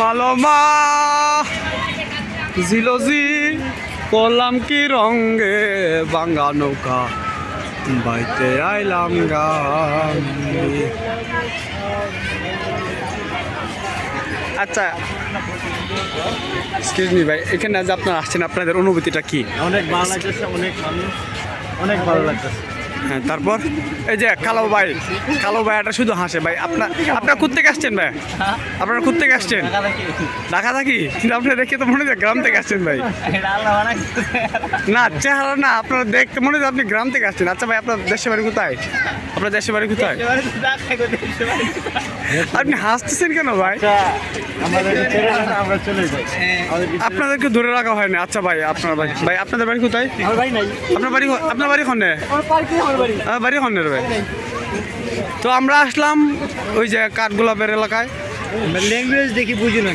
মালমা। জিলজি করলাম কি রঙ্গে বাঙ্গা নৌকা। বাইতে আইলাম আচ্ছা এক্সকিউজ মি ভাই, এখানে যে আপনারা আসছেন, আপনাদের অনুভূতিটা কি? অনেক ভালো লাগতেছে, অনেক অনেক ভালো লাগতেছে। হ্যাঁ তারপর? এই যে কালো ভাই কালো ভাই এটা শুধু হাসে ভাই। আপনার আপনার থেকে আসছেন ভাই? আপনারা কোথেকে আসছেন? ঢাকা থাকি কিন্তু আপনি দেখে তো মনে হয় গ্রাম থেকে আসছেন ভাই। না, চেহারা না, আপনার দেখতে মনে হয় আপনি গ্রাম থেকে আসছেন। আচ্ছা ভাই, আপনার দেশের বাড়ি কোথায়? আপনার দেশের বাড়ি কোথায়? আপনি হাসতেছেন কেন ভাই? আপনাদেরকে ধরে রাখা হয় না আচ্ছা ভাই, আপনার বাড়ি ভাই, আপনাদের বাড়ি কোথায়? ভাই আপনার বাড়ি আপনার বাড়ি আমার বাড়ি। খন্ডের ভাই তো আমরা আসলাম ওই যে কাঠগোলাপের এলাকায়। ল্যাঙ্গুয়েজ দেখি বুঝি না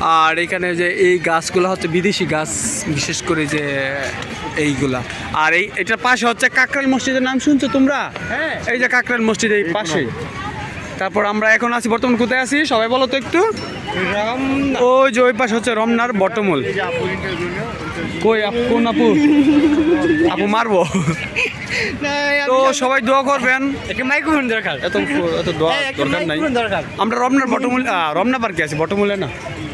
আর এখানে যে এই গাছগুলো হচ্ছে বিদেশি গাছ বিশেষ করে যে এইগুলা। আর এই এটার পাশে হচ্ছে কাকরাইল মসজিদের নাম শুনছো তোমরা? হ্যাঁ। এই যে কাকরাইল মসজিদ এই পাশে। তারপর আমরা এখন আছি বর্তমান কোথায় আছি? সবাই বলো তো একটু। ওই যে ওই পাশে হচ্ছে রমনার বটমূল। কই আপ- কোন আপু? আপু মারবো? তো সবাই দোয়া করবেন। একটা মাইক্রোফোন দরকার। এত এত দোয়া হ্যাঁ, দরকার নাই। আমরা রমনার বটমূল রমনা পার্কে আছি বটমূলে না।